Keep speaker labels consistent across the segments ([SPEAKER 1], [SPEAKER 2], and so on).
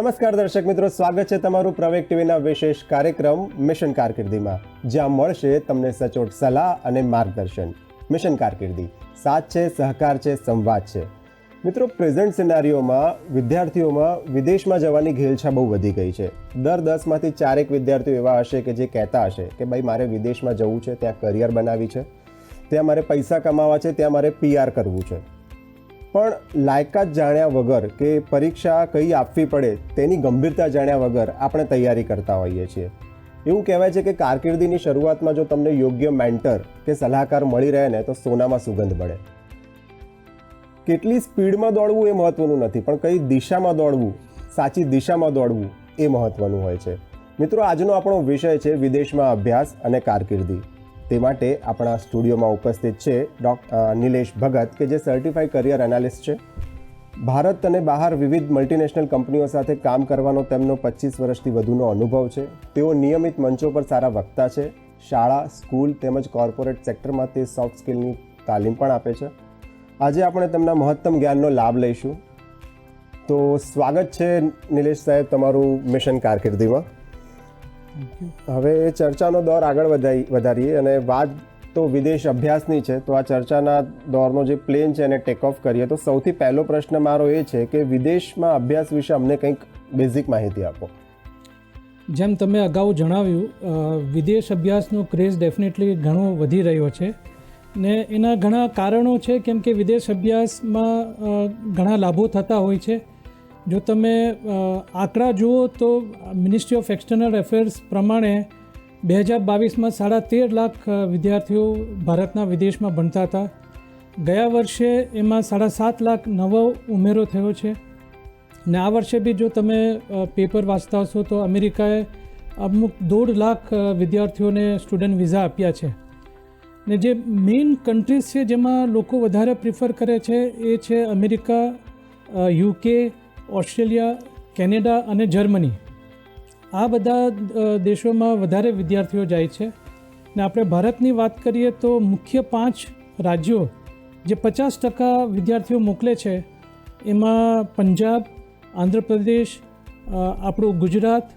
[SPEAKER 1] નમસ્કાર દર્શક મિત્રો, સ્વાગત છે તમારું પ્રવેક ટીવીના વિશેષ કાર્યક્રમ મિશન કારકિર્દીમાં, જ્યાં મળશે તમને સચોટ સલાહ અને માર્ગદર્શન. મિશન કારકિર્દી, સાથ છે, સહકાર છે, સંવાદ છે. મિત્રો પ્રેઝન્ટ સિનારીઓમાં વિદ્યાર્થીઓમાં વિદેશમાં જવાની ઘેલછા બહુ વધી ગઈ છે. દર દસમાંથી ચારેક વિદ્યાર્થીઓ એવા હશે કે જે કહેતા હશે કે ભાઈ, મારે વિદેશમાં જવું છે, ત્યાં કરિયર બનાવી છે. ત્યાં મારે પૈસા કમાવા છે, ત્યાં મારે પીઆર કરવું છે. પણ લાયકાત જાણ્યા વગર કે પરીક્ષા કઈ આપવી પડે તેની ગંભીરતા જાણ્યા વગર આપણે તૈયારી કરતા હોઈએ છીએ. એવું કહેવાય છે કે કારકિર્દીની શરૂઆતમાં જો તમને યોગ્ય મેન્ટર કે સલાહકાર મળી રહે ને તો સોનામાં સુગંધ મળે કેટલી સ્પીડમાં દોડવું એ મહત્વનું નથી, પણ કઈ દિશામાં દોડવું, સાચી દિશામાં દોડવું એ મહત્વનું હોય છે. મિત્રો, આજનો આપણો વિષય છે વિદેશમાં અભ્યાસ અને કારકિર્દી. તે માટે આપણા સ્ટુડિયોમાં ઉપસ્થિત છે ડોક નિલેશ ભગત, કે જે સર્ટિફાઈડ કરિયર એનાલિસ્ટ છે. ભારત અને બહાર વિવિધ મલ્ટીનેશનલ કંપનીઓ સાથે કામ કરવાનો તેમનો પચીસ વર્ષથી વધુનો અનુભવ છે. તેઓ નિયમિત મંચો પર સારા વક્તા છે. શાળા, સ્કૂલ તેમજ કોર્પોરેટ સેક્ટરમાં તે સોફ્ટ સ્કિલની તાલીમ પણ આપે છે. આજે આપણે તેમના મહત્તમ જ્ઞાનનો લાભ લઈશું. તો સ્વાગત છે નિલેશ સાહેબ તમારું મિશન કારકિર્દીમાં. હવે એ ચર્ચાનો દોર આગળ વધારી વધારીએ અને વાત તો વિદેશ અભ્યાસની છે, તો આ ચર્ચાના દોરનો જે પ્લેન છે એને ટેક ઓફ કરીએ, તો સૌથી પહેલો પ્રશ્ન મારો એ છે કે વિદેશમાં અભ્યાસ વિશે અમને કંઈક બેઝિક માહિતી આપો.
[SPEAKER 2] જેમ તમે અગાઉ જણાવ્યું વિદેશ અભ્યાસનો ક્રેઝ ડેફિનેટલી ઘણો વધી રહ્યો છે ને એના ઘણા કારણો છે, કેમ કે વિદેશ અભ્યાસમાં ઘણા લાભો થતા હોય છે. જો તમે આંકડા જુઓ તો મિનિસ્ટ્રી ઓફ એક્સટર્નલ અફેર્સ પ્રમાણે બે હજાર બાવીસમાં સાડા તેર લાખ વિદ્યાર્થીઓ ભારતના વિદેશમાં ભણતા હતા. ગયા વર્ષે એમાં સાડા સાત લાખ નવો ઉમેરો થયો છે. ને આ વર્ષે બી જો તમે પેપર વાંચતા હશો તો અમેરિકાએ અમુક દોઢ લાખ વિદ્યાર્થીઓને સ્ટુડન્ટ વિઝા આપ્યા છે. ને જે મેઇન કન્ટ્રીઝ છે જેમાં લોકો વધારે પ્રિફર કરે છે એ છે અમેરિકા યુકે ઓસ્ટ્રેલિયા કેનેડા અને જર્મની આ બધા દેશોમાં વધારે વિદ્યાર્થીઓ જાય છે. ને આપણે ભારતની વાત કરીએ તો મુખ્ય પાંચ રાજ્યો જે પચાસ ટકા વિદ્યાર્થીઓ મોકલે છે એમાં પંજાબ આંધ્રપ્રદેશ આપણું ગુજરાત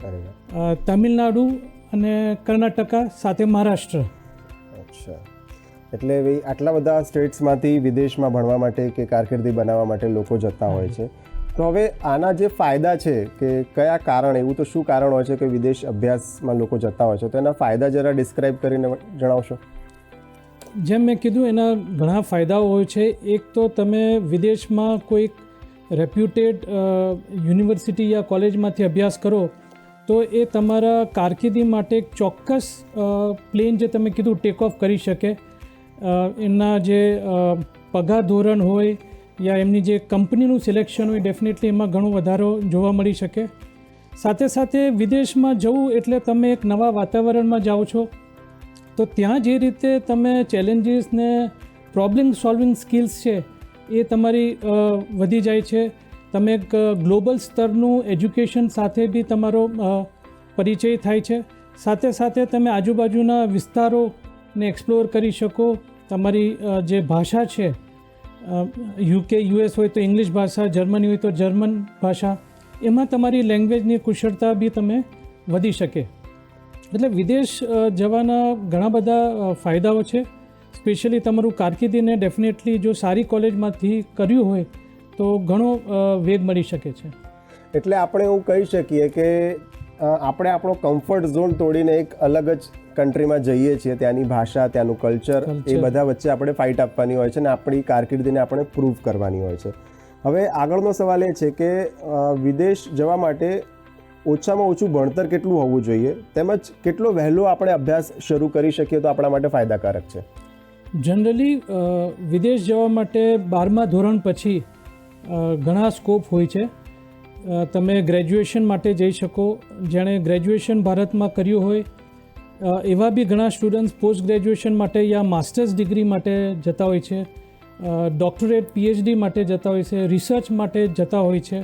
[SPEAKER 2] તમિલનાડુ અને કર્ણાટકા સાથે મહારાષ્ટ્ર.
[SPEAKER 1] અચ્છા. એટલે આટલા બધા સ્ટેટ્સમાંથી વિદેશમાં ભણવા માટે કે કારકિર્દી બનાવવા માટે લોકો જતા હોય છે. તો હવે આના જે ફાયદા છે કે કયા કારણ, એવું તો શું કારણ હોય છે કે વિદેશ અભ્યાસમાં લોકો જતા હોય છે? તો એના ફાયદા જરા ડિસ્ક્રાઇબ કરીને જણાવશો.
[SPEAKER 2] જેમ મેં કીધું, એના ઘણા ફાયદાઓ હોય છે. એક તો તમે વિદેશમાં કોઈક રેપ્યુટેડ યુનિવર્સિટી યા કોલેજમાંથી અભ્યાસ કરો, તો એ તમારા કારકિર્દી માટે એક ચોક્કસ પ્લેન જે તમે કીધું ટેક ઓફ કરી શકે. એના જે પગાર ધોરણ હોય યા એમની જે કંપનીનું સિલેક્શન હોય ડેફિનેટલી એમાં ઘણો વધારો જોવા મળી શકે. સાથે સાથે વિદેશમાં જવું એટલે તમે એક નવા વાતાવરણમાં જાઓ છો. તો ત્યાં જે રીતે તમે ચેલેન્જીસ ને પ્રોબ્લેમ સોલ્વિંગ સ્કિલ્સ છે, એ તમારી વધી જાય છે. તમે એક ગ્લોબલ સ્તરનું એજ્યુકેશન સાથે બી તમારો પરિચય થાય છે. સાથે સાથે તમે આજુબાજુના વિસ્તારોને એક્સપ્લોર કરી શકો. તમારી જે ભાષા છે યુકે યુએસ હોય તો ઇંગ્લિશ ભાષા, જર્મની હોય તો જર્મન ભાષા, એમાં તમારી લેંગ્વેજની કુશળતા બી તમે વધી શકે. એટલે વિદેશ જવાના ઘણા બધા ફાયદાઓ છે. સ્પેશિયલી તમારું કારકિર્દીને ડેફિનેટલી જો સારી કોલેજમાંથી કર્યું હોય, તો ઘણો વેગ મળી શકે છે.
[SPEAKER 1] એટલે આપણે એવું કહી શકીએ કે આપણે આપણો કમ્ફર્ટ ઝોન તોડીને એક અલગ જ કન્ટ્રીમાં જઈએ છીએ ત્યાંની ભાષા ત્યાંનું કલ્ચર એ બધા વચ્ચે આપણે ફાઇટ આપવાની હોય છે અને આપણી કારકિર્દીને આપણે પ્રૂવ કરવાની હોય છે. હવે આગળનો સવાલ એ છે કે વિદેશ જવા માટે ઓછામાં ઓછું ભણતર કેટલું હોવું જોઈએ? તેમજ કેટલો વહેલો આપણે અભ્યાસ શરૂ કરી શકીએ તો આપણા માટે ફાયદાકારક છે?
[SPEAKER 2] જનરલી વિદેશ જવા માટે બારમા ધોરણ પછી ઘણા સ્કોપ હોય છે. તમે ગ્રેજ્યુએશન માટે જઈ શકો. જેણે ગ્રેજ્યુએશન ભારતમાં કર્યું હોય એવા બી ઘણા સ્ટુડન્ટ્સ પોસ્ટ ગ્રેજ્યુએશન માટે યા માસ્ટર્સ ડિગ્રી માટે જતા હોય છે ડોક્ટરેટ પીએચડી માટે જતા હોય છે રિસર્ચ માટે જતા હોય છે.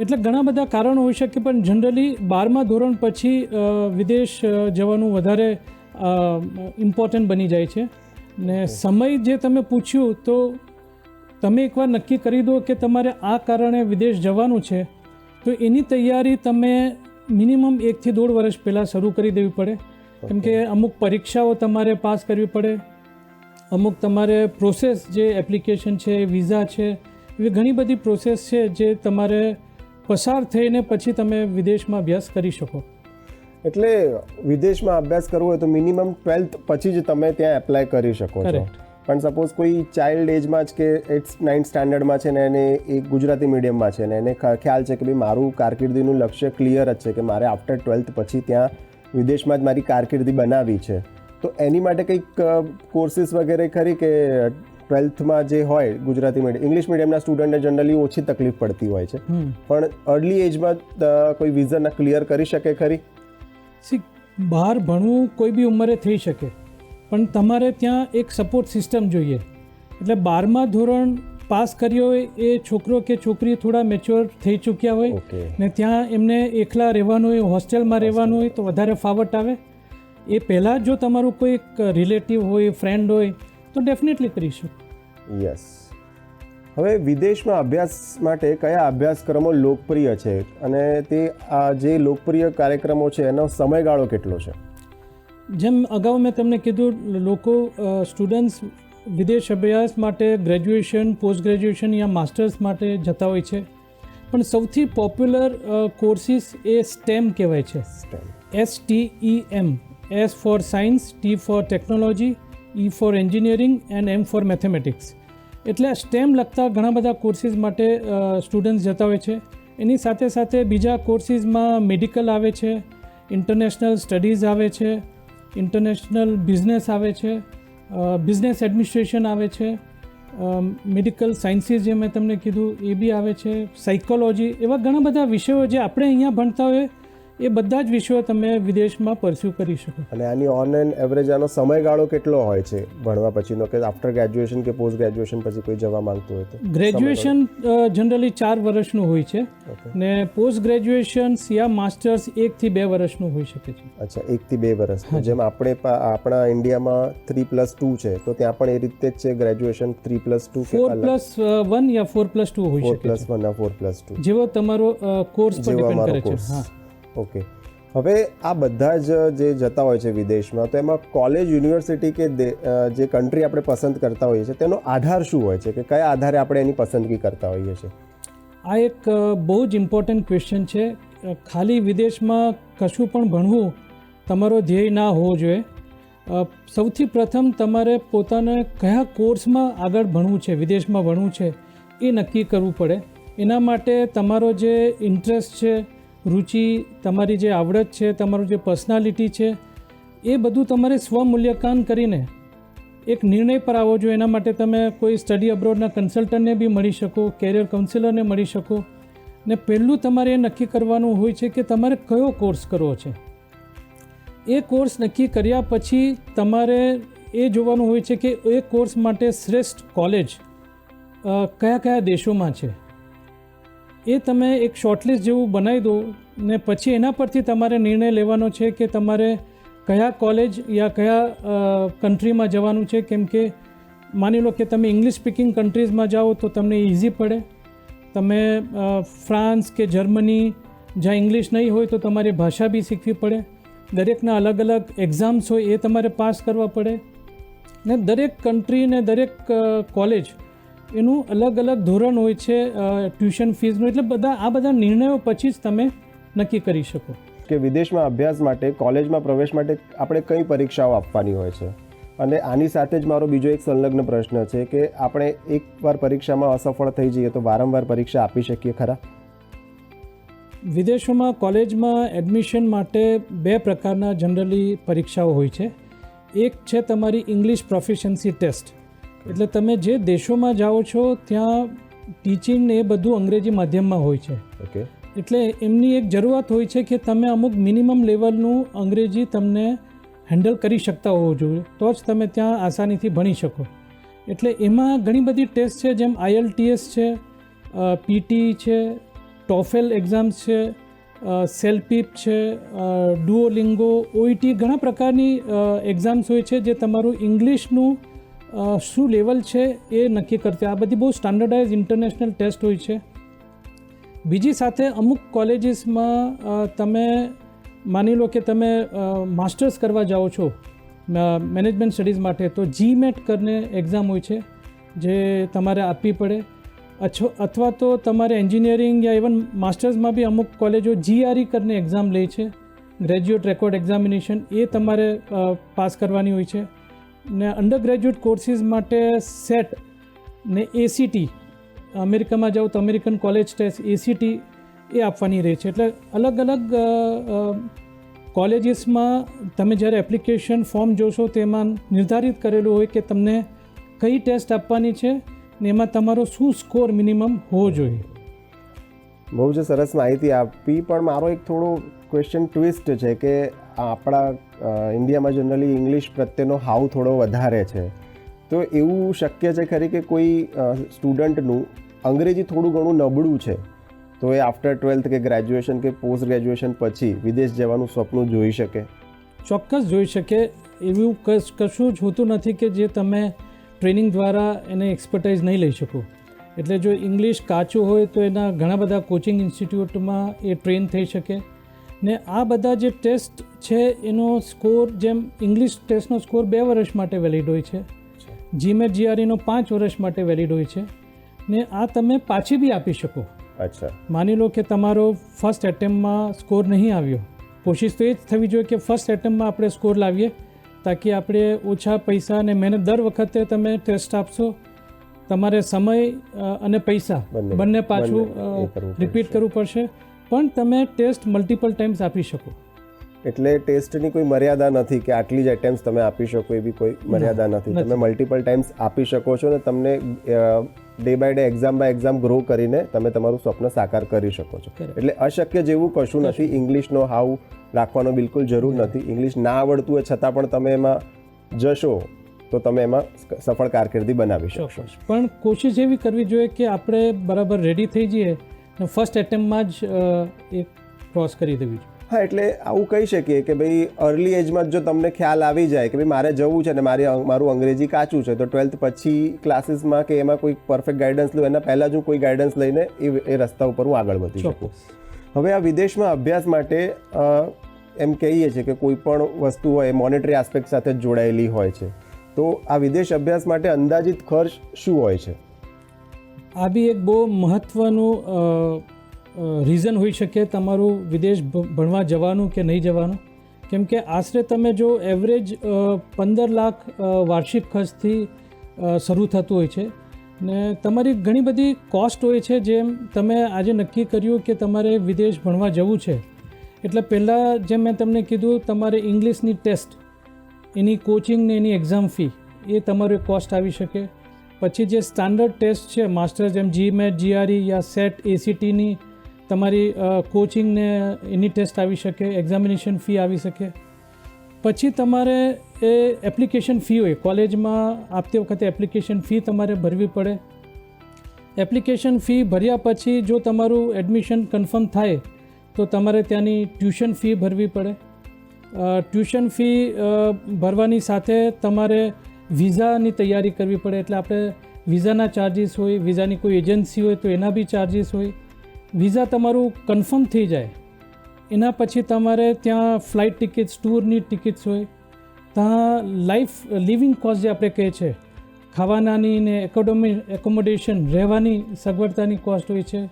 [SPEAKER 2] એટલે ઘણા બધા કારણો હોઈ શકે, પણ જનરલી બારમા ધોરણ પછી વિદેશ જવાનું વધારે ઇમ્પોર્ટન્ટ બની જાય છે. ને સમય જે તમે પૂછ્યું, તો તમે એકવાર નક્કી કરી દો કે તમારે આ કારણે વિદેશ જવાનું છે તો એની તૈયારી તમે મિનિમમ એકથી દોઢ વર્ષ પહેલાં શરૂ કરી દેવી પડે. કેમ કે અમુક પરીક્ષાઓ તમારે પાસ કરવી પડે અમુક તમારે પ્રોસેસ જે એપ્લિકેશન છે વિઝા છે એવી ઘણી બધી પ્રોસેસ છે જે તમારે પસાર થઈને પછી તમે વિદેશમાં અભ્યાસ કરી શકો.
[SPEAKER 1] એટલે વિદેશમાં અભ્યાસ કરવો હોય તો મિનિમમ ટ્વેલ્થ પછી જ તમે ત્યાં એપ્લાય કરી શકો છો. પણ સપોઝ કોઈ ચાઇલ્ડ એજમાં જ કે એટ નાઇન્થ સ્ટાન્ડર્ડમાં છે ને એને એ ગુજરાતી મીડિયમમાં છે ને એને ખ્યાલ છે કે ભાઈ મારું કારકિર્દીનું લક્ષ્ય ક્લિયર જ છે કે મારે આફ્ટર ટ્વેલ્થ પછી ત્યાં વિદેશમાં જ મારી કારકિર્દી બનાવવી છે. તો એની માટે કંઈક કોર્સિસ વગેરે ખરી કે ટ્વેલ્થમાં જે હોય ગુજરાતી મીડિયમ ઇંગ્લિશ મીડિયમના સ્ટુડન્ટને જનરલી ઓછી તકલીફ પડતી હોય છે. પણ અર્લી એજમાં કોઈ વિઝન ક્લિયર કરી શકે ખરી?
[SPEAKER 2] સી બહાર ભણવું કોઈ બી ઉંમરે થઈ શકે. પણ તમારે ત્યાં એક સપોર્ટ સિસ્ટમ જોઈએ. એટલે બારમા ધોરણ પાસ કર્યો હોય એ છોકરો કે છોકરી થોડા મેચ્યોર થઈ ચૂક્યા હોય ને ત્યાં એમને એકલા રહેવાનું હોય હોસ્ટેલમાં રહેવાનું હોય તો વધારે ફાવટ આવે. એ પહેલાં જો તમારું કોઈ રિલેટિવ હોય ફ્રેન્ડ હોય તો ડેફિનેટલી કરીશું.
[SPEAKER 1] યસ હવે વિદેશમાં અભ્યાસ માટે કયા અભ્યાસક્રમો લોકપ્રિય છે? અને તે આ જે લોકપ્રિય કાર્યક્રમો છે એનો સમયગાળો કેટલો છે?
[SPEAKER 2] જેમ અગાઉ મેં તમને કીધું લોકો સ્ટુડન્ટ્સ વિદેશ અભ્યાસ માટે ગ્રેજ્યુએશન પોસ્ટ ગ્રેજ્યુએશન યા માસ્ટર્સ માટે જતા હોય છે. પણ સૌથી પોપ્યુલર કોર્સિસ એ સ્ટેમ કહેવાય છે. S T E M S for science T for technology E for engineering and M for mathematics એટલે સ્ટેમ લગતા ઘણા બધા કોર્સિસ માટે સ્ટુડન્ટ્સ જતા હોય છે. એની સાથે સાથે બીજા કોર્સિસમાં મેડિકલ આવે છે ઇન્ટરનેશનલ સ્ટડીઝ આવે છે ઇન્ટરનેશનલ બિઝનેસ આવે છે બિઝનેસ એડમિનિસ્ટ્રેશન આવે છે મેડિકલ સાયન્સીસ જે મેં તમને કીધું એ બી આવે છે, સાયકોલોજી એવા ઘણા બધા વિષયો જે આપણે અહીંયા ભણતા હોય એ બધા જ વિષયો તમે વિદેશમાં પરસ્યુ કરી શકો.
[SPEAKER 1] અને આની ઓન એન્ડ એવરેજ આનો સમયગાળો કેટલો હોય છે? ભણવા પછીનો કે આફ્ટર ગ્રેજ્યુએશન કે પોસ્ટ ગ્રેજ્યુએશન પછી કોઈ જવા માંગતું હોય તો?
[SPEAKER 2] ગ્રેજ્યુએશન જનરલી ચાર વર્ષનું હોય છે. ને પોસ્ટ ગ્રેજ્યુએશન યા માસ્ટર્સ એકથી બે વર્ષનું હોઈ શકે છે.
[SPEAKER 1] અચ્છા એકથી બે વર્ષ. જેમ આપણે આપણા ઇન્ડિયામાં થ્રી પ્લસ ટુ છે તો ત્યાં પણ એ રીતે જ છે graduation three plus two
[SPEAKER 2] four plus one યા ફોર પ્લસ ટુ
[SPEAKER 1] હોય
[SPEAKER 2] શકે
[SPEAKER 1] plus one four plus two
[SPEAKER 2] જેવો તમારો કોર્સ પર
[SPEAKER 1] જેવો
[SPEAKER 2] ડિપેન્ડ કરે છે. હા.
[SPEAKER 1] ઓકે. હવે આ બધા જ જે જતા હોય છે વિદેશમાં, તો એમાં કોલેજ યુનિવર્સિટી કે જે કન્ટ્રી આપણે પસંદ કરતા હોઈએ છીએ, તેનો આધાર શું હોય છે? કે કયા આધારે આપણે એની પસંદગી કરતા હોઈએ છીએ?
[SPEAKER 2] આ એક બહુ જ ઇમ્પોર્ટન્ટ ક્વેશ્ચન છે. ખાલી વિદેશમાં કશું પણ ભણવું તમારો ધ્યેય ના હોવો જોઈએ. સૌથી પ્રથમ તમારે પોતાને કયા કોર્સમાં આગળ ભણવું છે, વિદેશમાં ભણવું છે, એ નક્કી કરવું પડે. એના માટે તમારો જે ઇન્ટરેસ્ટ છે રુચિ તમારી જે આવડત છે, તમારું જે પર્સનાલિટી છે, એ બધું તમારે સ્વમૂલ્યાંકન કરીને એક નિર્ણય પર આવો જો એના માટે તમે કોઈ સ્ટડી અબ્રોડના કન્સલ્ટન્ટને બી મળી શકો કેરિયર કાઉન્સિલરને મળી શકો. ને પહેલું તમારે એ નક્કી કરવાનું હોય છે કે તમારે કયો કોર્સ કરવો છે. એ કોર્સ નક્કી કર્યા પછી તમારે એ જોવાનું હોય છે કે એ કોર્સ માટે શ્રેષ્ઠ કોલેજ કયા કયા દેશોમાં છે. એ તમે એક શોર્ટલિસ્ટ જેવું બનાવી દો ને પછી એના પરથી તમારે નિર્ણય લેવાનો છે કે તમારે કયા કોલેજ યા કયા કન્ટ્રીમાં જવાનું છે? કેમ કે માની લો કે તમે ઇંગ્લિશ સ્પીકિંગ કન્ટ્રીઝમાં જાઓ તો તમને ઇઝી પડે. તમે ફ્રાન્સ કે જર્મની જ્યાં ઇંગ્લિશ નહીં હોય તો તમારે ભાષા બી શીખવી પડે. દરેકના અલગ અલગ એક્ઝામ્સ હોય એ તમારે પાસ કરવા પડે. ને દરેક કન્ટ્રી ને દરેક કોલેજ એનું અલગ અલગ ધોરણ હોય છે ટ્યુશન ફીઝનું એટલે બધા આ બધા નિર્ણયો પછી જ તમે નક્કી કરી શકો.
[SPEAKER 1] કે વિદેશમાં અભ્યાસ માટે કોલેજમાં પ્રવેશ માટે આપણે કઈ પરીક્ષાઓ આપવાની હોય છે? અને આની સાથે જ મારો બીજો એક સંલગ્ન પ્રશ્ન છે કે આપણે એકવાર પરીક્ષામાં અસફળ થઈ જઈએ તો વારંવાર પરીક્ષા આપી શકીએ ખરા?
[SPEAKER 2] વિદેશોમાં કોલેજમાં એડમિશન માટે બે પ્રકારના જનરલી પરીક્ષાઓ હોય છે. એક છે તમારી ઇંગ્લિશ પ્રોફિશન્સી ટેસ્ટ. એટલે તમે જે દેશોમાં જાઓ છો ત્યાં ટીચિંગ ને એ બધું અંગ્રેજી માધ્યમમાં હોય છે.
[SPEAKER 1] ઓકે.
[SPEAKER 2] એટલે એમની એક જરૂરત હોય છે કે તમે અમુક મિનિમમ લેવલનું અંગ્રેજી તમને હેન્ડલ કરી શકતા હોવો જોઈએ તો જ તમે ત્યાં આસાનીથી ભણી શકો. એટલે એમાં ઘણી બધી ટેસ્ટ છે જેમ આઈએલટીએસ છે પીટી છે ટોફેલ એક્ઝામ્સ છે સેલ્પીપ છે ડુઓલિંગો ઓઈટી ઘણા પ્રકારની એક્ઝામ્સ હોય છે જે તમારું ઇંગ્લિશનું શું લેવલ છે એ નક્કી કરતી આ બધી બહુ સ્ટાન્ડર્ડાઇઝ ઇન્ટરનેશનલ ટેસ્ટ હોય છે. બીજી સાથે અમુક કોલેજીસમાં તમે માની લો કે તમે માસ્ટર્સ કરવા જાઓ છો મેનેજમેન્ટ સ્ટડીઝ માટે, તો જીમેટ કરીને એક્ઝામ હોય છે, જે તમારે આપવી પડે. અછો, અથવા તો તમારે એન્જિનિયરિંગ યા ઇવન માસ્ટર્સમાં બી અમુક કોલેજો જીઆરઈ કરીને એક્ઝામ લે છે ગ્રેજ્યુએટ રેકોર્ડ એક્ઝામિનેશન એ તમારે પાસ કરવાની હોય છે. ને અંડર ગ્રેજ્યુએટ કોર્સિસ માટે સેટ ને એસીટી અમેરિકામાં જાઓ તો અમેરિકન કોલેજ ટેસ્ટ એસીટી એ આપવાની રહે છે. એટલે અલગ અલગ કોલેજીસમાં તમે જ્યારે એપ્લિકેશન ફોર્મ જોશો તેમાં નિર્ધારિત કરેલું હોય કે તમને કઈ ટેસ્ટ આપવાની છે ને એમાં તમારો શું સ્કોર મિનિમમ હોવો જોઈએ.
[SPEAKER 1] બહુ જ સરસ માહિતી આપી, પણ મારો એક થોડો ક્વેશ્ચન ટ્વિસ્ટ છે કે આપણા ઇન્ડિયામાં જનરલી ઇંગ્લિશ પ્રત્યેનો હાવ થોડો વધારે છે. તો એવું શક્ય છે ખરી કે કોઈ સ્ટુડન્ટનું અંગ્રેજી થોડું ઘણું નબળું છે. તો એ આફ્ટર ટ્વેલ્થ કે ગ્રેજ્યુએશન કે પોસ્ટ ગ્રેજ્યુએશન પછી વિદેશ જવાનું સ્વપ્ન જોઈ શકે.
[SPEAKER 2] ચોક્કસ જોઈ શકે. એવું કશ જ હોતું નથી કે જે તમે ટ્રેનિંગ દ્વારા એને એક્સપર્ટાઇઝ નહીં લઈ શકો. એટલે જો ઇંગ્લિશ કાચું હોય તો એના ઘણા બધા કોચિંગ ઇન્સ્ટિટ્યૂટમાં એ ટ્રેન થઈ શકે. ને આ બધા જે ટેસ્ટ છે એનો સ્કોર જેમ ઇંગ્લિશ ટેસ્ટનો સ્કોર બે વર્ષ માટે વેલિડ હોય છે. જીમેટ જીઆરઈનો પાંચ વર્ષ માટે વેલિડ હોય છે. ને આ તમે પાછી બી આપી શકો.
[SPEAKER 1] અચ્છા.
[SPEAKER 2] માની લો કે તમારો ફર્સ્ટ એટેમ્પમાં સ્કોર નહીં આવ્યો. કોશિશ તો એ જ થવી જોઈએ કે ફર્સ્ટ એટેમ્પમાં આપણે સ્કોર લાવીએ તાકી આપણે ઓછા પૈસા અને મહેનત દર વખતે તમે ટેસ્ટ આપશો. તમારે સમય અને પૈસા
[SPEAKER 1] બંને-
[SPEAKER 2] પાછું રિપીટ કરવું પડશે. પણ તમે ટેસ્ટ મલ્ટિપલ ટાઈમ્સ આપી શકો.
[SPEAKER 1] એટલે ટેસ્ટની કોઈ મર્યાદા નથી કે આટલી જ એટેમ્પ્સ તમે આપી શકો એવી કોઈ મર્યાદા નથી. તમે મલ્ટિપલ ટાઈમ્સ આપી શકો છો ને તમને day by day exam by exam grow કરીને તમે તમારું સ્વપ્ન સાકાર કરી શકો છો. એટલે અશક્ય જેવું કશું નથી. ઇંગ્લિશનો હાવ રાખવાનો બિલકુલ જરૂર નથી. ઇંગ્લિશ ના આવડતું હોય છતાં પણ તમે એમાં જશો તો તમે એમાં સફળ કારકિર્દી બનાવી શકશો.
[SPEAKER 2] પણ કોશિશ એવી કરવી જોઈએ કે આપણે બરાબર રેડી થઈ જઈએ ફર્સ્ટ એટેમ્પમાં જ એ ક્રોસ કરી દેવી જોઈએ
[SPEAKER 1] હા એટલે આવું કહી શકીએ કે ભાઈ અર્લી એજમાં જ જો તમને ખ્યાલ આવી જાય કે ભાઈ મારે જવું છે ને મારી મારું અંગ્રેજી કાચું છે તો ટ્વેલ્થ પછી ક્લાસીસમાં કે એમાં કોઈ પરફેક્ટ ગાઈડન્સ લઉં એના પહેલાં જ હું કોઈ ગાઈડન્સ લઈને એ એ રસ્તા ઉપર હું આગળ વધી શકું. હવે આ વિદેશમાં અભ્યાસ માટે એમ કહીએ છીએ કે કોઈ પણ વસ્તુ હોય મોનેટરી આસ્પેક્ટ સાથે જોડાયેલી હોય છે. તો આ વિદેશ અભ્યાસ માટે અંદાજિત ખર્ચ શું હોય છે?
[SPEAKER 2] આ બી એક બહુ મહત્ત્વનું રીઝન હોઈ શકે તમારું વિદેશ ભણવા જવાનું કે નહીં જવાનું. કેમ કે આશરે તમે જો એવરેજ પંદર લાખ વાર્ષિક ખર્ચથી શરૂ થતું હોય છે. ને તમારી ઘણી બધી કોસ્ટ હોય છે જેમ તમે આજે નક્કી કર્યું કે તમારે વિદેશ ભણવા જવું છે. એટલે પહેલાં જેમ મેં તમને કીધું, તમારે ઇંગ્લિશની ટેસ્ટ એની કોચિંગ ને એની એક્ઝામ ફી એ તમારો કોસ્ટ આવી શકે. પછી જે સ્ટાન્ડર્ડ ટેસ્ટ છે માસ્ટર્સ જેમ જીમેટ જીઆરઈ યા સેટ એસીટીની તમારી કોચિંગને એની ટેસ્ટ આવી શકે એક્ઝામિનેશન ફી આવી શકે. પછી તમારે એ એપ્લિકેશન ફી હોય, કોલેજમાં આપતી વખતે એપ્લિકેશન ફી તમારે ભરવી પડે. એપ્લિકેશન ફી ભર્યા પછી જો તમારું એડમિશન કન્ફર્મ થાય, તો તમારે ત્યાંની ટ્યુશન ફી ભરવી પડે. ટ્યુશન ફી ભરવાની સાથે તમારે વિઝાની તૈયારી કરવી પડે એટલે આપણે વિઝાના ચાર્જિસ હોય વિઝાની કોઈ એજન્સી હોય તો એના બી ચાર્જિસ હોય. વિઝા તમારું કન્ફર્મ થઈ જાય. એના પછી તમારે ત્યાં ફ્લાઇટ ટિકિટ્સ ટૂરની ટિકિટ્સ હોય. ત્યાં લાઈફ લિવિંગ કોસ્ટ જે આપણે કહે છે ખાવાનાની ને એકોડોમી એકોમોડેશન રહેવાની સગવડતાની કોસ્ટ હોય છે.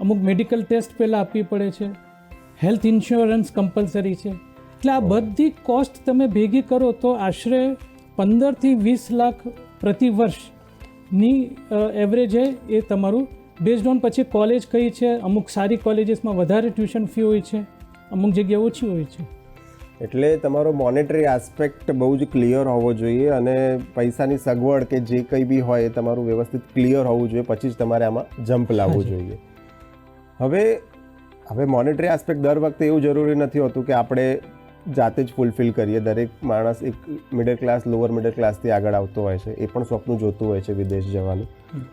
[SPEAKER 2] અમુક મેડિકલ ટેસ્ટ પહેલાં આપવી પડે છે. હેલ્થ ઇન્સ્યોરન્સ કમ્પલસરી છે. એટલે આ બધી કોસ્ટ તમે ભેગી કરો તો આશરે પંદરથી વીસ લાખ પ્રતિ વર્ષની એવરેજે એ તમારું. બેઝડ ઓન પછી કોલેજ કઈ છે અમુક સારી કોલેજીસમાં વધારે ટ્યુશન ફી હોય છે અમુક જગ્યાએ ઓછી હોય છે.
[SPEAKER 1] એટલે તમારો મોનેટરી આસ્પેક્ટ બહુ જ ક્લિયર હોવો જોઈએ અને પૈસાની સગવડ કે જે કંઈ બી હોય એ તમારું વ્યવસ્થિત ક્લિયર હોવું જોઈએ પછી જ તમારે આમાં જમ્પ લાવવું જોઈએ. હવે હવે મોનેટરી આસ્પેક્ટ દર વખતે એવું જરૂરી નથી હોતું કે આપણે જાતે જ ફૂલફિલ કરીએ. દરેક માણસ એક મિડલ ક્લાસ લોઅર મિડલ ક્લાસથી આગળ આવતો હોય છે. એ પણ સ્વપ્ન જોતું હોય છે વિદેશ જવાનું.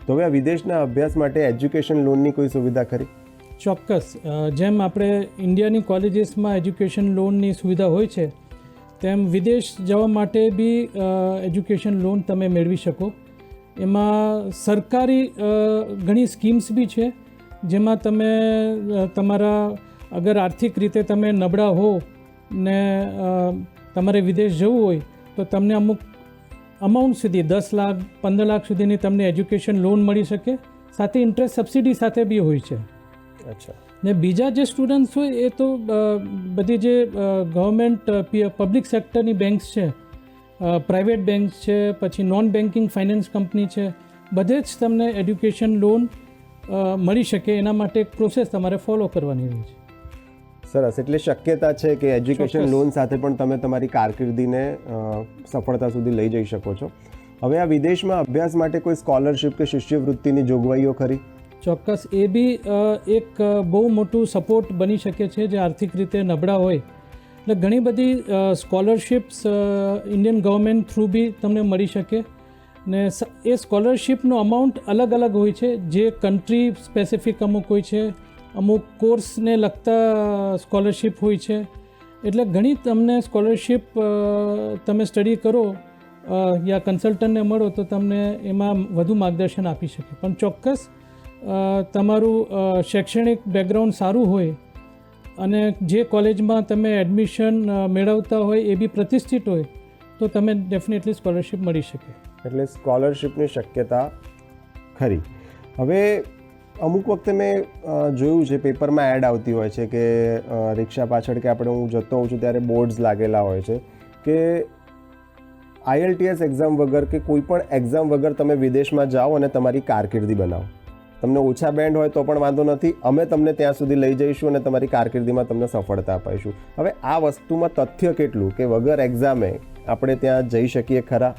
[SPEAKER 1] તો હવે આ વિદેશના અભ્યાસ માટે એજ્યુકેશન લોનની કોઈ સુવિધા ખરી?
[SPEAKER 2] ચોક્કસ. જેમ આપણે ઇન્ડિયાની કોલેજીસમાં એજ્યુકેશન લોનની સુવિધા હોય છે તેમ વિદેશ જવા માટે બી એજ્યુકેશન લોન તમે મેળવી શકો. એમાં સરકારી ઘણી સ્કીમ્સ બી છે જેમાં તમે તમારા અગર આર્થિક રીતે તમે નબળા હો ને તમારે વિદેશ જવું હોય તો તમને અમુક અમાઉન્ટ સુધી દસ લાખ પંદર લાખ સુધીની તમને એજ્યુકેશન લોન મળી શકે. સાથે ઇન્ટરેસ્ટ સબસિડી સાથે બી હોય છે.
[SPEAKER 1] અચ્છા.
[SPEAKER 2] ને બીજા જે સ્ટુડન્ટ્સ હોય એ તો બધી જે ગવર્મેન્ટ પબ્લિક સેક્ટરની બેંક્સ છે પ્રાઇવેટ બેંક્સ છે પછી નોન બેન્કિંગ ફાઇનાન્સ કંપની છે બધે જ તમને એડ્યુકેશન લોન મળી શકે. એના માટે એક પ્રોસેસ તમારે ફોલો કરવાની રહે છે.
[SPEAKER 1] સરસ. એટલે શક્યતા છે કે એજ્યુકેશન લોન સાથે પણ તમે તમારી કારકિર્દીને સફળતા સુધી લઈ જઈ શકો છો. હવે આ વિદેશમાં અભ્યાસ માટે કોઈ સ્કોલરશિપ કે શિષ્યવૃત્તિની જોગવાઈઓ ખરી?
[SPEAKER 2] ચોક્કસ. એ બી એક બહુ મોટું સપોર્ટ બની શકે છે જે આર્થિક રીતે નબળા હોય. એટલે ઘણી બધી સ્કોલરશિપ્સ ઇન્ડિયન ગવર્મેન્ટ થ્રુ બી તમને મળી શકે. ને એ સ્કોલરશિપનો અમાઉન્ટ અલગ અલગ હોય છે. જે કન્ટ્રી સ્પેસિફિક અમુક હોય છે. અમુક કોર્સને લગતા સ્કોલરશિપ હોય છે. એટલે ઘણી તમને સ્કોલરશિપ તમે સ્ટડી કરો યા કન્સલ્ટન્ટને મળો તો તમને એમાં વધુ માર્ગદર્શન આપી શકે. પણ ચોક્કસ તમારું શૈક્ષણિક બેકગ્રાઉન્ડ સારું હોય અને જે કોલેજમાં તમે એડમિશન મેળવતા હોય એ બી પ્રતિષ્ઠિત હોય, તો તમે ડેફિનેટલી સ્કોલરશિપ મળી શકે.
[SPEAKER 1] એટલે સ્કોલરશિપની શક્યતા ખરી. હવે અમુક વખતે મેં જોયું છે, પેપરમાં એડ આવતી હોય છે કે રિક્ષા પાછળ કે આપણે હું જતો હોઉં છું ત્યારે બોર્ડ્સ લાગેલા હોય છે કે આઈએલટીએસ એક્ઝામ વગર કે કોઈ પણ એક્ઝામ વગર તમે વિદેશમાં જાઓ અને તમારી કારકિર્દી બનાવો. તમને ઓછા બેન્ડ હોય તો પણ વાંધો નથી, અમે તમને ત્યાં સુધી લઈ જઈશું અને તમારી કારકિર્દીમાં તમને સફળતા અપાઈશું. હવે આ વસ્તુમાં તથ્ય કેટલું કે વગર એક્ઝામે આપણે ત્યાં જઈ શકીએ ખરા?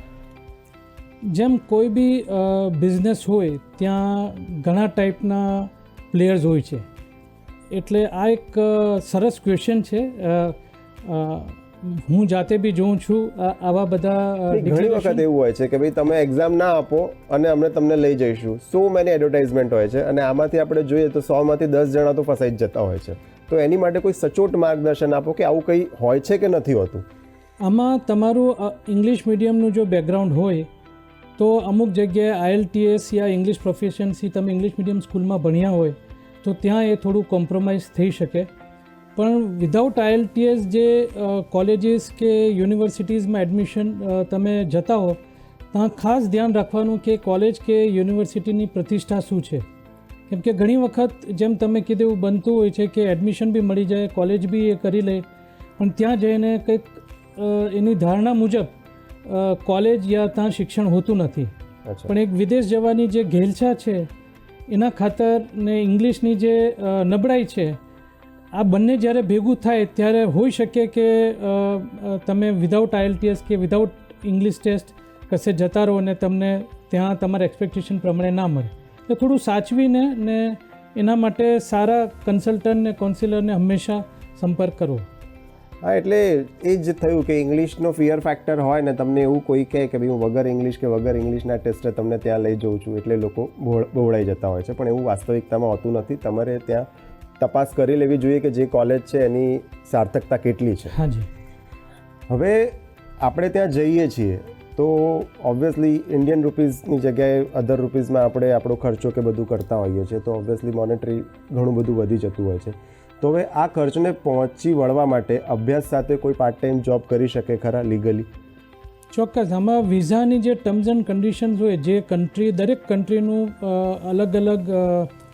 [SPEAKER 2] જેમ કોઈ બી બિઝનેસ હોય ત્યાં ઘણા ટાઈપના પ્લેયર્સ હોય છે. એટલે આ એક સરસ ક્વેશ્ચન છે. હું જાતે બી જોઉં છું આવા બધા
[SPEAKER 1] ઘણી વખત એવું હોય છે કે ભાઈ તમે એક્ઝામ ના આપો અને અમે તમને લઈ જઈશું. સો મેની એડવર્ટાઇઝમેન્ટ હોય છે અને આમાંથી આપણે જોઈએ તો સોમાંથી દસ જણા તો ફસાઈ જ જતા હોય છે. તો એની માટે કોઈ સચોટ માર્ગદર્શન આપો કે આવું કંઈ હોય છે કે નથી હોતું?
[SPEAKER 2] આમાં તમારું ઇંગ્લિશ મીડિયમનું જો બેકગ્રાઉન્ડ હોય તો અમુક જગ્યાએ આઈએલટીએસ યા ઇંગ્લિશ પ્રોફિશિયન્સી તમે ઇંગ્લિશ મીડિયમ સ્કૂલમાં ભણ્યા હોય, તો ત્યાં એ થોડું કોમ્પ્રોમાઇઝ થઈ શકે. પણ વિધાઉટ આઈએલટીએસ જે કોલેજીસ કે યુનિવર્સિટીઝમાં એડમિશન તમે જતા હો, ત્યાં ખાસ ધ્યાન રાખવાનું કે કોલેજ કે યુનિવર્સિટીની પ્રતિષ્ઠા શું છે. કેમ કે ઘણી વખત જેમ તમે કીધું એવું બનતું હોય છે કે એડમિશન બી મળી જાય કોલેજ બી એ કરી લે, પણ ત્યાં જઈને કંઈક એની ધારણા મુજબ કોલેજ યા ત્યાં શિક્ષણ હોતું નથી. પણ એક વિદેશ જવાની જે ઘેલછા છે એના ખાતર ને ઇંગ્લિશની જે નબળાઈ છે આ બંને જ્યારે ભેગું થાય ત્યારે હોઈ શકે કે તમે વિધાઉટ આઈએલટીએસ કે વિધાઉટ ઇંગ્લિશ ટેસ્ટ કશે જતા રહો અને તમને ત્યાં તમારા એક્સપેક્ટેશન પ્રમાણે ના મળે. તો થોડું સાચવીને ને એના માટે સારા કન્સલ્ટન્ટ ને કાઉન્સિલરને હંમેશા સંપર્ક કરવો
[SPEAKER 1] હા એટલે એ જ થયું કે ઇંગ્લિશનો ફિયર ફેક્ટર હોય ને તમને એવું કોઈ કહે કે ભાઈ હું વગર ઇંગ્લિશ કે વગર ઇંગ્લિશના ટેસ્ટે તમને ત્યાં લઈ જઉં છું એટલે લોકો બોવડાઈ જતા હોય છે. પણ એવું વાસ્તવિકતામાં હોતું નથી. તમારે ત્યાં તપાસ કરી લેવી જોઈએ કે જે કોલેજ છે એની સાર્થકતા કેટલી છે.
[SPEAKER 2] હાજી
[SPEAKER 1] હવે આપણે ત્યાં જઈએ છીએ તો ઓબ્વિયસલી ઇન્ડિયન રૂપીઝની જગ્યાએ અધર રૂપીઝમાં આપણે આપણો ખર્ચો કે બધું કરતા હોઈએ છીએ તો ઓબ્વિયસલી મોનેટરી ઘણું બધું વધી જતું હોય છે. તો હવે આ ખર્ચને પહોંચી વળવા માટે અભ્યાસ સાથે કોઈ પાર્ટ ટાઈમ જોબ કરી શકે ખરા લીગલી
[SPEAKER 2] ચોક્કસ. આમાં વિઝાની જે ટર્મ્સ એન્ડ કન્ડિશન્સ હોય, જે કન્ટ્રી દરેક કન્ટ્રીનું અલગ અલગ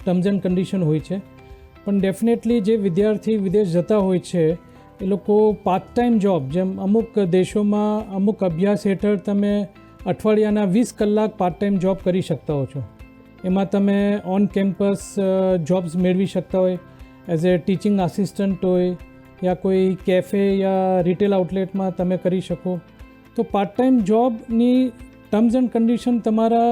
[SPEAKER 2] ટર્મ્સ એન્ડ કન્ડિશન હોય છે. પણ ડેફિનેટલી જે વિદ્યાર્થી વિદેશ જતા હોય છે, એ લોકો પાર્ટ ટાઈમ જોબ જેમ અમુક દેશોમાં અમુક અભ્યાસ હેઠળ તમે અઠવાડિયાના વીસ કલાક પાર્ટ ટાઈમ જોબ કરી શકતા હો છો. એમાં તમે ઓન કેમ્પસ જોબ્સ મેળવી શકતા હોય. એઝ એ ટીચિંગ આસિસ્ટન્ટ હોય, યા કોઈ કેફે યા રિટેલ આઉટલેટમાં તમે કરી શકો. તો પાર્ટ ટાઈમ જોબની ટર્મ્સ એન્ડ કન્ડિશન તમારા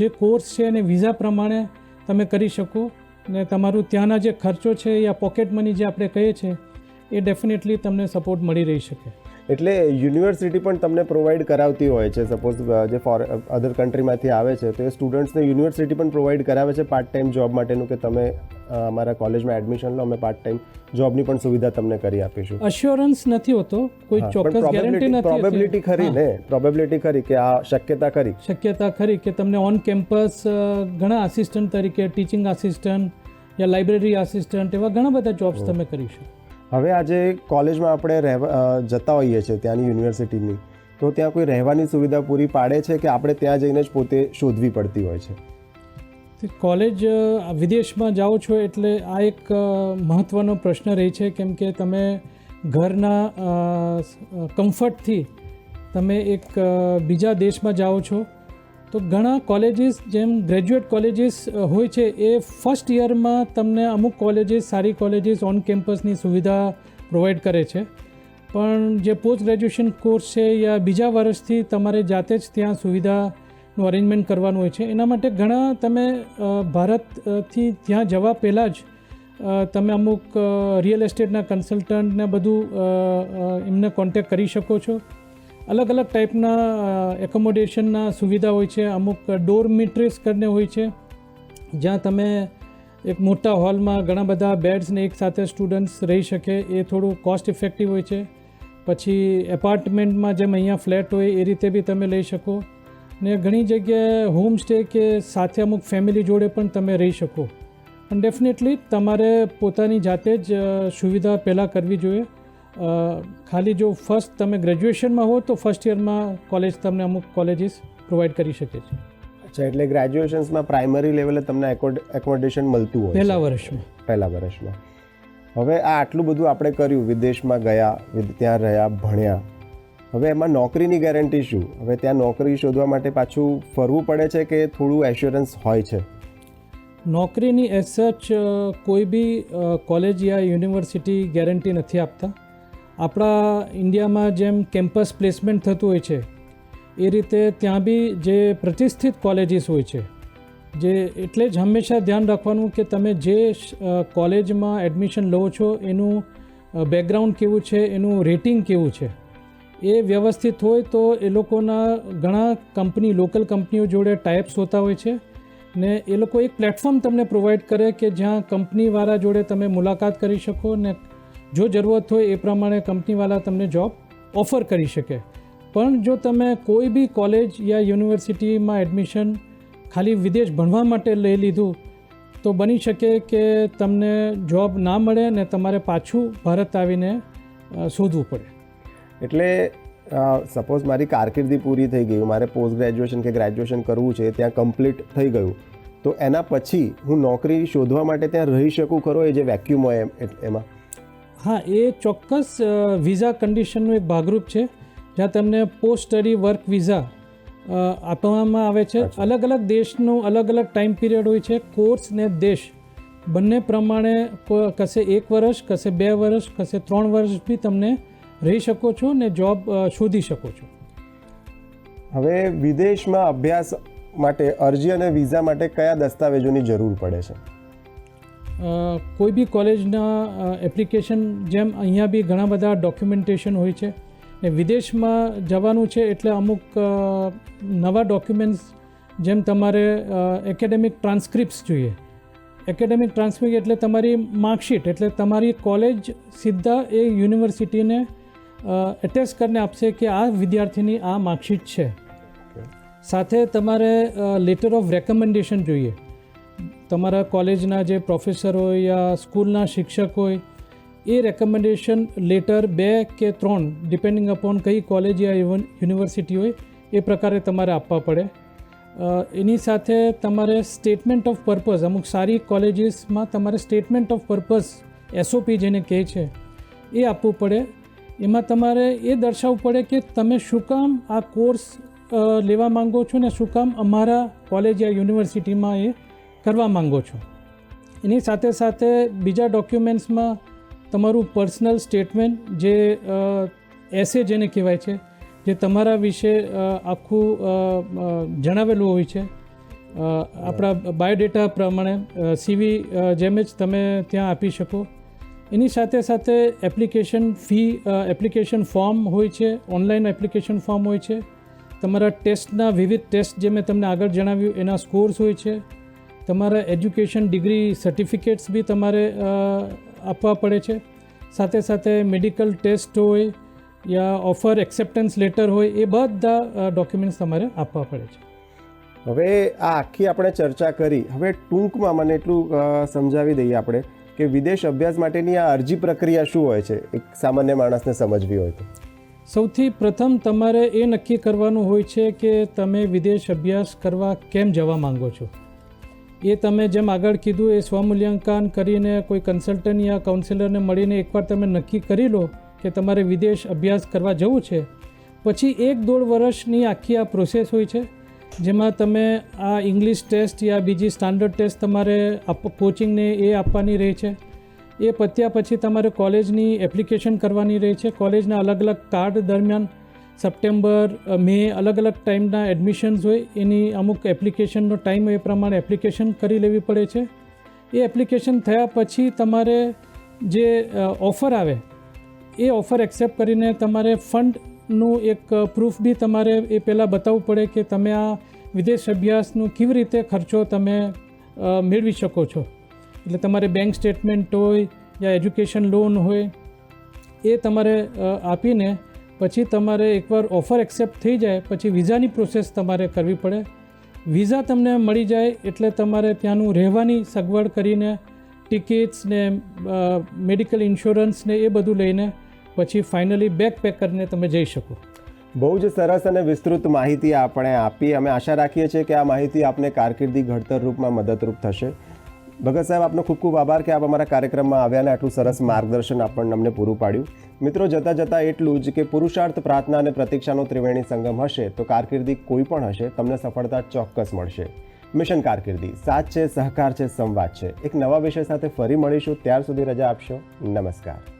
[SPEAKER 2] જે કોર્સ છે અને વિઝા પ્રમાણે તમે કરી શકો. ને તમારું ત્યાંના જે ખર્ચો છે યા પોકેટ મની જે આપણે કહીએ છીએ, એ ડેફિનેટલી તમને સપોર્ટ મળી રહી શકે.
[SPEAKER 1] એટલે યુનિવર્સિટી પણ તમને પ્રોવાઈડ કરાવતી હોય છે. સપોઝ જે ફોર અધર કન્ટ્રીમાંથી આવે છે તો એ સ્ટુડન્ટ્સને યુનિવર્સિટી પણ પ્રોવાઈડ કરાવે છે પાર્ટ ટાઈમ જોબ માટેનું કે તમે અમારા કોલેજમાં એડમિશન લો અમે પાર્ટ ટાઈમ જોબની પણ સુવિધા તમને કરી આપીશું.
[SPEAKER 2] અશ્યોરન્સ નથી હોતો. કોઈ ચોક્કસ ગેરંટી નથી
[SPEAKER 1] પ્રોબેબિલિટી ખરી ને? પ્રોબેબિલિટી ખરી કે આ શક્યતા ખરી?
[SPEAKER 2] શક્યતા ખરી કે તમને ઓન કેમ્પસ ઘણા આસિસ્ટન્ટ તરીકે ટીચિંગ આસિસ્ટન્ટ યા લાઇબ્રેરી આસિસ્ટન્ટ એવા ઘણા બધા જોબ્સ તમે કરી શકો.
[SPEAKER 1] હવે આજે કોલેજમાં આપણે રહેવા જતા હોઈએ છીએ ત્યાંની યુનિવર્સિટીની. તો ત્યાં કોઈ રહેવાની સુવિધા પૂરી પાડે છે કે આપણે ત્યાં જઈને જ પોતે શોધવી પડતી હોય છે?
[SPEAKER 2] કોલેજ વિદેશમાં જાઓ છો એટલે આ એક મહત્ત્વનો પ્રશ્ન રહે છે કેમ કે તમે ઘરના કમ્ફર્ટથી તમે એક બીજા દેશમાં જાઓ છો. તો ઘણા કોલેજીસ જેમ ગ્રેજ્યુએટ કોલેજીસ હોય છે, એ ફર્સ્ટ યરમાં તમને અમુક કોલેજીસ સારી કોલેજીસ ઓન કેમ્પસની સુવિધા પ્રોવાઈડ કરે છે. પણ જે પોસ્ટ ગ્રેજ્યુએશન કોર્સ છે યા બીજા વર્ષથી તમારે જાતે જ ત્યાં સુવિધાનું અરેન્જમેન્ટ કરવાનું હોય છે. એના માટે ઘણા તમે ભારતથી ત્યાં જવા પહેલાં જ તમે અમુક રિયલ એસ્ટેટના કન્સલ્ટન્ટને બધું એમને કોન્ટેક્ટ કરી શકો છો. અલગ અલગ ટાઈપના એકોમોડેશનના સુવિધા હોય છે. અમુક ડોરમિટ્રીસ કરીને હોય છે. જ્યાં તમે એક મોટા હોલમાં ઘણા બધા બેડ્સને એકસાથે સ્ટુડન્ટ્સ રહી શકે, એ થોડું કોસ્ટ ઇફેક્ટિવ હોય છે. પછી એપાર્ટમેન્ટમાં જેમ અહીંયા ફ્લેટ હોય, એ રીતે બી તમે લઈ શકો. ને ઘણી જગ્યાએ હોમ સ્ટે કે સાથે અમુક ફેમિલી જોડે પણ તમે રહી શકો. પણ ડેફિનેટલી તમારે પોતાની જાતે જ સુવિધા પહેલાં કરવી જોઈએ. ખાલી જો ફર્સ્ટ તમે ગ્રેજ્યુએશનમાં હો તો ફર્સ્ટ યરમાં કોલેજ તમને અમુક કોલેજીસ પ્રોવાઈડ કરી શકે છે.
[SPEAKER 1] અચ્છા એટલે ગ્રેજ્યુએશન્સમાં પ્રાઇમરી લેવલે તમને એકોમોડેશન મળતું હોય.
[SPEAKER 2] પહેલા વર્ષમાં.
[SPEAKER 1] પહેલા વર્ષમાં. હવે આ આટલું બધું આપણે કર્યું વિદેશમાં ગયા ત્યાં રહ્યા ભણ્યા. હવે એમાં નોકરીની ગેરંટી શું? હવે ત્યાં નોકરી શોધવા માટે પાછું ફરવું પડે છે કે થોડું એશ્યોરન્સ હોય છે?
[SPEAKER 2] નોકરીની એઝ સચ કોઈ બી કોલેજ યા યુનિવર્સિટી ગેરંટી નથી આપતા. આપણા ઇન્ડિયામાં જેમ કેમ્પસ પ્લેસમેન્ટ થતું હોય છે, એ રીતે ત્યાં બી જે પ્રતિષ્ઠિત કોલેજીસ હોય છે, જે એટલે જ હંમેશા ધ્યાન રાખવાનું કે તમે જે કોલેજમાં એડમિશન લો છો, એનું બેકગ્રાઉન્ડ કેવું છે, એનું રેટિંગ કેવું છે, એ વ્યવસ્થિત હોય તો એ લોકોના ઘણા કંપની લોકલ કંપનીઓ જોડે ટાઈપ્સ હોતા હોય છે, ને એ લોકો એક પ્લેટફોર્મ તમને પ્રોવાઈડ કરે કે જ્યાં કંપનીવાળા જોડે તમે મુલાકાત કરી શકો ને જો જરૂરત હોય એ પ્રમાણે કંપનીવાળા તમને જોબ ઓફર કરી શકે. પણ જો તમે કોઈ બી કોલેજ યા યુનિવર્સિટીમાં એડમિશન ખાલી વિદેશ ભણવા માટે લઈ લીધું, તો બની શકે કે તમને જોબ ના મળે ને તમારે પાછું ભારત આવીને શોધવું પડે.
[SPEAKER 1] એટલે સપોઝ મારી કારકિર્દી પૂરી થઈ ગઈ, મારે પોસ્ટ ગ્રેજ્યુએશન કે ગ્રેજ્યુએશન કરવું છે, ત્યાં કમ્પ્લીટ થઈ ગયું, તો એના પછી હું નોકરી શોધવા માટે ત્યાં રહી શકું ખરો એ જે વેક્યુમ હોય એમ- એમાં?
[SPEAKER 2] હા એ ચોક્કસ વિઝા કન્ડિશનનું એક ભાગરૂપ છે જ્યાં તમને પોસ્ટ સ્ટડી વર્ક વિઝા આપવામાં આવે છે. અલગ અલગ દેશનું અલગ અલગ ટાઈમ પીરિયડ હોય છે કોર્સ ને દેશ. બંને પ્રમાણે કશે એક વર્ષ કશે બે વર્ષ કશે ત્રણ વર્ષ બી તમને રહી શકો છો ને જોબ શોધી શકો છો.
[SPEAKER 1] હવે વિદેશમાં અભ્યાસ માટે અરજી અને વિઝા માટે કયા દસ્તાવેજોની જરૂર પડે છે?
[SPEAKER 2] કોઈ બી કોલેજના એપ્લિકેશન જેમ અહીંયા બી ઘણા બધા ડોક્યુમેન્ટેશન હોય છે. ને વિદેશમાં જવાનું છે એટલે અમુક નવા ડોક્યુમેન્ટ્સ જેમ તમારે એકેડેમિક ટ્રાન્સક્રિપ્ટ્સ જોઈએ. એકેડેમિક ટ્રાન્સક્રિપ્ટ એટલે તમારી માર્કશીટ એટલે તમારી કોલેજ સીધા એ યુનિવર્સિટીને એટેચ કરીને આપશે કે આ વિદ્યાર્થીની આ માર્કશીટ છે. સાથે તમારે લેટર ઓફ રેકમેન્ડેશન જોઈએ. તમારા કોલેજના જે પ્રોફેસર હોય યા સ્કૂલના શિક્ષક હોય, એ રેકમેન્ડેશન લેટર બે કે ત્રણ ડિપેન્ડિંગ અપોન કઈ કોલેજ યા ઇવન યુનિવર્સિટી હોય, એ પ્રકારે તમારે આપવા પડે. એની સાથે તમારે સ્ટેટમેન્ટ ઓફ પર્પઝ અમુક સારી કોલેજીસમાં તમારે સ્ટેટમેન્ટ ઓફ પર્પઝ એસઓપી જેને કહે છે, એ આપવું પડે. એમાં તમારે એ દર્શાવવું પડે કે તમે શું કામ આ કોર્સ લેવા માંગો છો ને શું કામ અમારા કોલેજ યા યુનિવર્સિટીમાં એ કરવા માંગો છો. એની સાથે સાથે બીજા ડોક્યુમેન્ટ્સમાં તમારું પર્સનલ સ્ટેટમેન્ટ જે એસે જેને કહેવાય છે, જે તમારા વિશે આખું જણાવેલું હોય છે. આપણા બાયોડેટા પ્રમાણે સીવી જેમ જ તમે ત્યાં આપી શકો. એની સાથે સાથે એપ્લિકેશન ફી એપ્લિકેશન ફોર્મ હોય છે, ઓનલાઈન એપ્લિકેશન ફોર્મ હોય છે. તમારા ટેસ્ટના વિવિધ ટેસ્ટ જે મેં તમને આગળ જણાવ્યું, એના સ્કોર્સ હોય છે. તમારા એજ્યુકેશન ડિગ્રી સર્ટિફિકેટ્સ બી તમારે આપવા પડે છે. સાથે સાથે મેડિકલ ટેસ્ટ હોય યા ઓફર એક્સેપ્ટન્સ લેટર હોય એ બધા ડોક્યુમેન્ટ્સ તમારે આપવા પડે છે.
[SPEAKER 1] હવે આ આખી આપણે ચર્ચા કરી હવે ટૂંકમાં મને એટલું સમજાવી દઈએ આપણે કે વિદેશ અભ્યાસ માટેની આ અરજી પ્રક્રિયા શું હોય છે એક સામાન્ય માણસને સમજવી હોય તો.
[SPEAKER 2] સૌથી પ્રથમ તમારે એ નક્કી કરવાનું હોય છે કે તમે વિદેશ અભ્યાસ કરવા કેમ જવા માંગો છો. એ તમે જેમ આગળ કીધું, એ સ્વમૂલ્યાંકન કરીને કોઈ કન્સલ્ટન્ટ યા કાઉન્સિલરને મળીને એકવાર તમે નક્કી કરી લો કે તમારે વિદેશ અભ્યાસ કરવા જવું છે. પછી એક દોઢ વર્ષની આખી આ પ્રોસેસ હોય છે, જેમાં તમે આ ઇંગ્લિશ ટેસ્ટ યા બીજી સ્ટાન્ડર્ડ ટેસ્ટ તમારે કોચિંગને એ આપવાની રહે છે. એ પત્યા પછી તમારે કોલેજની એપ્લિકેશન કરવાની રહે છે. કોલેજના અલગ અલગ કાર્ડ દરમિયાન સપ્ટેમ્બર મે અલગ અલગ ટાઈમના એડમિશન્સ હોય, એની અમુક એપ્લિકેશનનો ટાઈમ એ પ્રમાણે એપ્લિકેશન કરી લેવી પડે છે. એ એપ્લિકેશન થયા પછી તમારે જે ઓફર આવે, એ ઓફર એક્સેપ્ટ કરીને તમારે ફંડનું એક પ્રૂફ બી તમારે એ પહેલાં બતાવવું પડે કે તમે આ વિદેશ અભ્યાસનું કેવી રીતે ખર્ચો તમે મેળવી શકો છો. એટલે તમારે બેંક સ્ટેટમેન્ટ હોય, યા એજ્યુકેશન લોન હોય, એ તમારે આપીને પછી તમારે એકવાર ઓફર એક્સેપ્ટ થઈ જાય, પછી વિઝાની પ્રોસેસ તમારે કરવી પડે. વિઝા તમને મળી જાય એટલે તમારે ત્યાંનું રહેવાની સગવડ કરીને ટિકિટ્સ ને મેડિકલ ઇન્સ્યોરન્સ ને એ બધું લઈને પછી ફાઇનલી બેક પેક કરીને તમે જઈ શકો.
[SPEAKER 1] બહુ જ સરસ અને વિસ્તૃત માહિતી આપણે આપી. અમે આશા રાખીએ છીએ કે આ માહિતી આપને કારકિર્દી ઘડતર રૂપમાં મદદરૂપ થશે. ભગત સાહેબ, આપનો ખૂબ ખૂબ આભાર કે આપ અમારા કાર્યક્રમમાં આવ્યા અને આટલું સરસ માર્ગદર્શન આપણને અમને પૂરું પાડ્યું. મિત્રો, જતાં જતાં એટલું જ કે પુરુષાર્થ પ્રાર્થના અને પ્રતીક્ષાનો ત્રિવેણી સંગમ હશે તો કારકિર્દી કોઈ પણ હશે, તમને સફળતા ચોક્કસ મળશે. મિશન કારકિર્દી, સાથ છે, સહકાર છે, સંવાદ છે. એક નવા વિષય સાથે ફરી મળીશું. ત્યાર સુધી રજા આપશો. નમસ્કાર.